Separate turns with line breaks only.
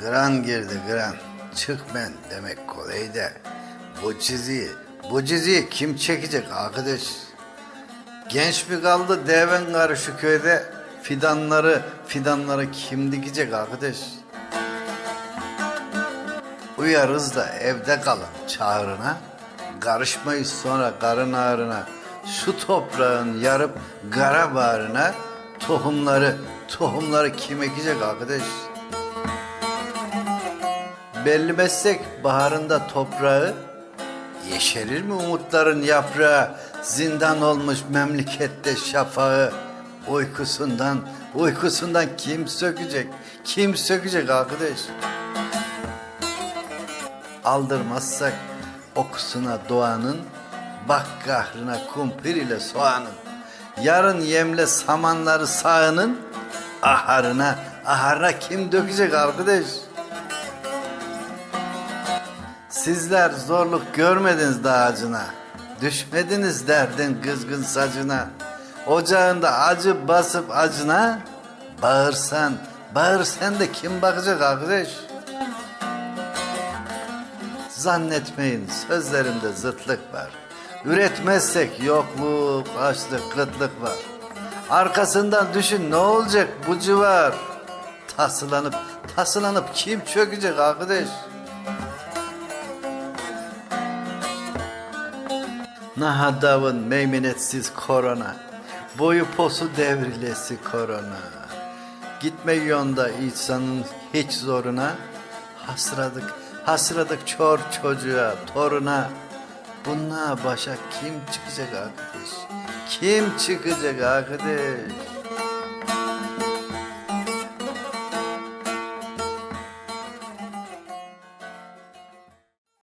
Gıran girdi gıran. Çık ben demek kolay da. Bu çiziyi, bu çiziyi kim çekecek arkadaş? Genç bir kaldı deven karışı köyde. Fidanları, fidanları kim dikecek arkadaş? Uyarız da evde kalın çağrına. Karışmayız sonra karın ağrına. Şu toprağın yarıp gara bağrına. Tohumları, tohumları kim ekecek arkadaş? Belli meslek baharında toprağı Yeşerir mi umutların yaprağı? Zindan olmuş memlekette şafağı. Uykusundan, uykusundan kim sökecek? Kim sökecek arkadaş? Aldırmazsak okusuna doğanın Bak kahrına kumpir ile soğanın. Yarın yemle samanları sağının Aharına, aharına kim dökecek arkadaş Sizler zorluk görmediniz dağcına. Düşmediniz derdin kızgın sacına. Ocağında acı basıp acına. Bağırsan, bağırsan da kim bakacak arkadaş? Zannetmeyin sözlerimde zıtlık var. Üretmezsek yokluk, açlık, kıtlık var. Arkasından düşün ne olacak bu civar? Tasılanıp, tasılanıp kim çökecek arkadaş? Nahadavın meymenetsiz korona Boyu posu devrilesi korona Gitme yolda insanın hiç zoruna Hasradık, hasradık çor çocuğa, toruna Bununla başa kim çıkacak arkadaş? Kim çıkacak arkadaş?